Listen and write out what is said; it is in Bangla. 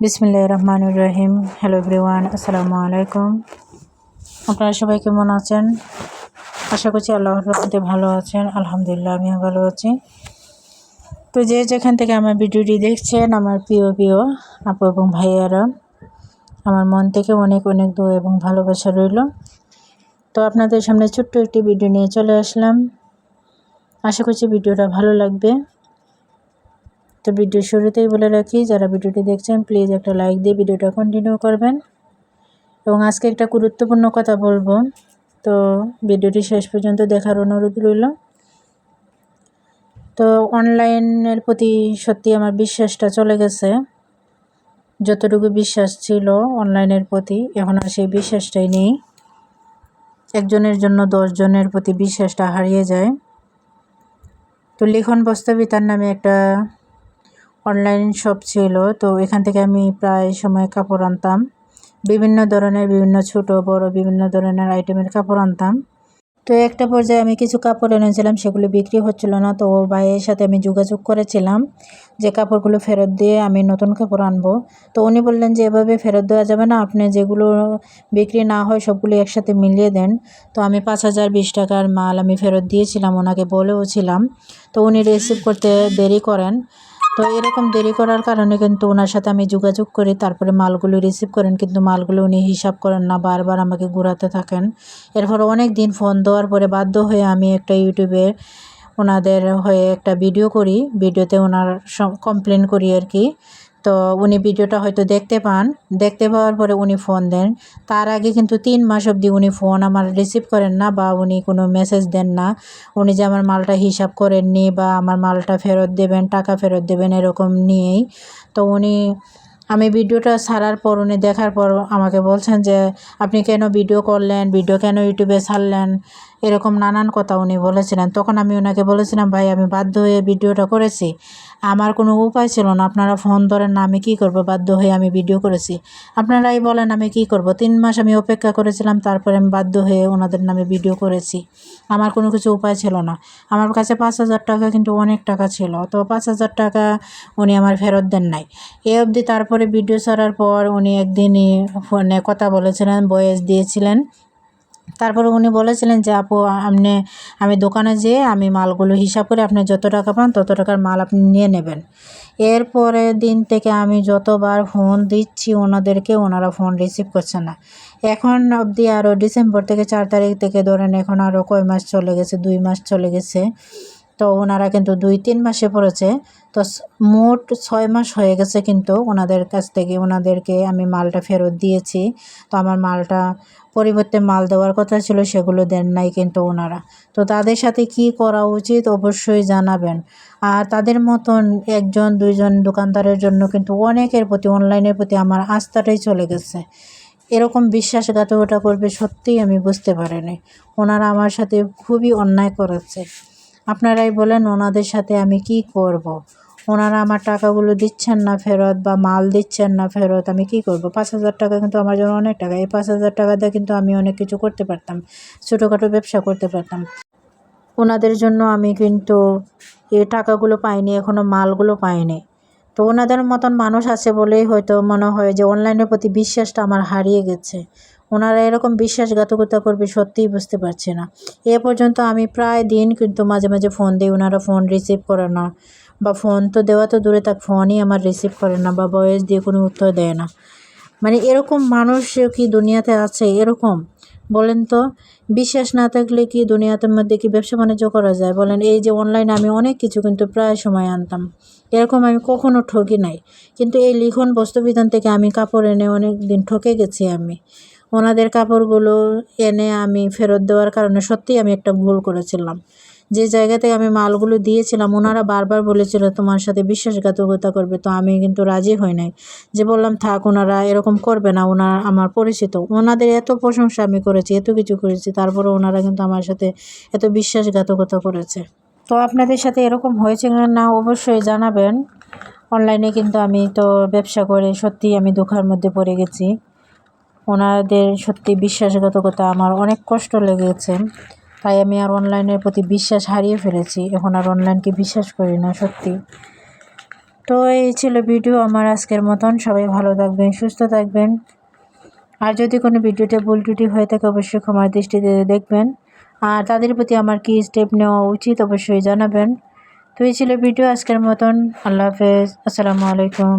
বিসমিল্লাহ রহমানুর রহিম। হ্যালো এভরিওয়ান, আসসালামু আলাইকুম। আপনারা সবাই কেমন আছেন? আশা করছি আল্লাহর রহমতে ভালো আছেন। আলহামদুলিল্লাহ, আমিও ভালো আছি। তো যে যেখান থেকে আমার ভিডিওটি দেখছেন, আমার প্রিয় প্রিয় আপু এবং ভাইয়ারা, আমার মন থেকে অনেক অনেক দোয়া এবং ভালোবাসা রইল। তো আপনাদের সামনে ছোট্ট একটি ভিডিও নিয়ে চলে আসলাম। আশা করছি ভিডিওটা ভালো লাগবে। তো ভিডিও শুরুতেই বলে রাখি, যারা ভিডিওটি দেখছেন প্লিজ একটা লাইক দিয়ে ভিডিওটা কন্টিনিউ করবেন। এবং আজকে একটা গুরুত্বপূর্ণ কথা বলব। তো ভিডিওটি শেষ পর্যন্ত দেখার অনুরোধ রইল। তো অনলাইনের প্রতি সত্যি আমার বিশ্বাসটা চলে গেছে। যতটুকু বিশ্বাস ছিল অনলাইনের প্রতি, এখন আর সেই বিশ্বাসটাই নেই। একজনের জন্য দশজনের প্রতি বিশ্বাসটা হারিয়ে যায়। তো লিখন বস্তবিতার নামে একটা অনলাইন শপ ছিল, তো এখান থেকে আমি প্রায় সময় কাপড় আনতাম। বিভিন্ন ধরনের, বিভিন্ন ছোট, বড়, বিভিন্ন ধরনের আইটেমের কাপড় আনতাম। তো একটা পর্যায়ে আমি কিছু কাপড় এনেছিলাম, সেগুলো বিক্রি হচ্ছিল না, তো ভাইয়ের সাথে আমি যোগাযোগ করেছিলাম যে কাপড়গুলো ফেরত দিয়ে আমি নতুন কাপড় আনব। তো উনি বললেন যে, এভাবে ফেরত দেওয়া যাবে না, আপনি যেগুলো বিক্রি না হয় সবগুলো একসাথে মিলিয়ে দেন। তো আমি পাঁচ হাজার বিশ টাকার মাল আমি ফেরত দিয়েছিলাম, ওনাকে বলেও ছিলাম তো উনি রিসিভ করতে দেরি করেন তো এরকম দেরি করার কারণে কিন্তু ওনার সাথে আমি যোগাযোগ করি, তারপরে মালগুলো রিসিভ করেন, কিন্তু মালগুলো উনি হিসাব করেন না, বারবার আমাকে ঘুরাতে থাকেন। এরপর অনেক দিন ফোন দেওয়ার পরে বাধ্য হয়ে আমি একটা ইউটিউবে ওনাদের হয়ে একটা ভিডিও করি ভিডিওতে ওনার কমপ্লেন করি আর কি। তো উনি ভিডিওটা হয়তো দেখতে পান। দেখতে পাওয়ার পরে উনি ফোন দেন। তার আগে কিন্তু তিন মাস অবধি উনি ফোন আমার রিসিভ করেন না বা উনি কোনো মেসেজ দেন না। উনি যে আমার মালটা হিসাব করেননি বা আমার মালটা ফেরত দেবেন, টাকা ফেরত দেবেন এরকম নিয়েই। তো উনি, আমি ভিডিওটা ছাড়ার পর, উনি দেখার পর আমাকে বলছেন যে, আপনি কেন ভিডিও করলেন? ভিডিও কেন ইউটিউবে ছাড়লেন? এরকম নানান কথা উনি বলেছিলেন। তখন আমি ওনাকে বলেছিলাম, ভাই, আমি বাধ্য হয়ে ভিডিওটা করেছি। আমার কোনো উপায় ছিল না। আপনারা ফোন ধরেন না, আমি কী করব? বাধ্য হয়ে আমি ভিডিও করেছি। আপনারাই বলেন আমি কি করব? তিন মাস আমি অপেক্ষা করেছিলাম, তারপরে আমি বাধ্য হয়ে ওনাদের নামে ভিডিও করেছি। আমার কোনো কিছু উপায় ছিল না। আমার কাছে পাঁচ হাজার টাকা কিন্তু অনেক টাকা ছিল। তো পাঁচ হাজার টাকা উনি আমার ফেরত দেন নাই। এ অবধি তারপরে ভিডিও ছাড়ার পর উনি একদিনই ফোনে কথা বলেছিলেন, বয়েস দিয়েছিলেন। তারপরে উনি বলেছিলেন যে, আপু আপনি, আমি দোকানে যেয়ে আমি মালগুলো হিসাব করে আপনি যত টাকা পান তত টাকার মাল আপনি নিয়ে নেবেন। এরপরে দিন থেকে আমি যতবার ফোন দিচ্ছি, ওনাদেরকে ওনারা ফোন রিসিভ করছে না। এখন অবধি আরও ডিসেম্বর থেকে চার তারিখ থেকে ধরেন এখন আরও কয় মাস চলে গেছে, দুই মাস চলে গেছে। তো ওনারা কিন্তু দুই, তিন মাসে পড়েছে। তো মোট ছয় মাস হয়ে গেছে কিন্তু ওনাদের কাছ থেকে ওনাদেরকে আমি মালটা ফেরত দিয়েছি। তো আমার মালটা পরিবর্তে মাল দেওয়ার কথা ছিল, সেগুলো দেন নাই কিন্তু ওনারা। তো তাদের সাথে কি করা উচিত অবশ্যই জানাবেন। আর তাদের মতন একজন, দুইজন দোকানদারের জন্য কিন্তু অনেকের প্রতি, অনলাইনের প্রতি আমার আস্থাটাই চলে গেছে। এরকম বিশ্বাসঘাতকতা করবে সত্যিই আমি বুঝতে পারিনি। ওনারা আমার সাথে খুবই অন্যায় করেছে। আপনারাই বলেন ওনাদের সাথে আমি কি করব। ওনারা আমার টাকাগুলো দিচ্ছেন না ফেরত বা মাল দিচ্ছেন না ফেরত, আমি কি করব? পাঁচ হাজার টাকা কিন্তু আমার জন্য অনেক টাকা। এই পাঁচ হাজার টাকা দিয়ে কিন্তু আমি অনেক কিছু করতে পারতাম, ছোটোখাটো ব্যবসা করতে পারতাম। ওনাদের জন্য আমি কিন্তু এ টাকাগুলো পাইনি এখনও মালগুলো পাইনি। তো ওনাদের মতন মানুষ আছে বলেই হয়তো মনে হয় যে অনলাইনের প্রতি বিশ্বাসটা আমার হারিয়ে গেছে। ওনারা এরকম বিশ্বাসঘাতকতা করবে সত্যিই বুঝতে পারছি না। এ পর্যন্ত আমি প্রায় দিন কিন্তু মাঝে মাঝে ফোন দিই, ওনারা ফোন রিসিভ করে না বা ফোন তো দেওয়া তো দূরে থাক, ফোনই আমার রিসিভ করে না বা ভয়েস দিয়ে কোনো উত্তর দেয় না। মানে এরকম মানুষ কি দুনিয়াতে আছে এরকম? বলেন তো। বিশ্বাস না থাকলে কি দুনিয়াতের মধ্যে কি ব্যবসা বাণিজ্য করা যায়? বলেন, এই যে অনলাইনে আমি অনেক কিছু কিন্তু প্রায় সময় আনতাম। এরকম আমি কখনো ঠকি নাই। কিন্তু এই লিখন বস্তুবিধান থেকে আমি কাপড় এনে অনেক দিন ঠকে গেছি আমি। ওনাদের কাপড়গুলো এনে আমি ফেরত দেওয়ার কারণে সত্যিই আমি একটা ভুল করেছিলাম। যে জায়গা থেকে আমি মালগুলো দিয়েছিলাম, ওনারা বারবার বলেছিল, তোমার সাথে বিশ্বাসঘাতকতা করবে। তো আমি কিন্তু রাজি হই নাই। যে বললাম, থাক, ওনারা এরকম করবে না, ওনার আমার পরিচিত। ওনাদের এত প্রশংসা আমি করেছি, এত কিছু করেছি তারপরে ওনারা কিন্তু আমার সাথে এত বিশ্বাসঘাতকতা করেছে। তো আপনাদের সাথে এরকম হয়েছে না, অবশ্যই জানাবেন। অনলাইনে কিন্তু আমি তো ব্যবসা করে সত্যিই আমি দুঃখের মধ্যে পড়ে গেছি। ওনাদের সত্যি বিশ্বাসঘাতকতা আমার অনেক কষ্ট লেগেছে। তাই আমি আর অনলাইনের প্রতি বিশ্বাস হারিয়ে ফেলেছি। এখন আর অনলাইনকে বিশ্বাস করি না, সত্যি। তো এই ছিল ভিডিও আমার আজকের মতন। সবাই ভালো থাকবেন, সুস্থ থাকবেন। আর যদি কোনো ভিডিওতে ভুল ত্রুটি হয়ে থাকে, অবশ্যই ক্ষমার দৃষ্টিতে দেখবেন। আর তাদের প্রতি আমার কী স্টেপ নেওয়া উচিত, অবশ্যই জানাবেন। তো এই ছিল ভিডিও আজকের মতন। আল্লাহ হাফেজ। আসসালামু আলাইকুম।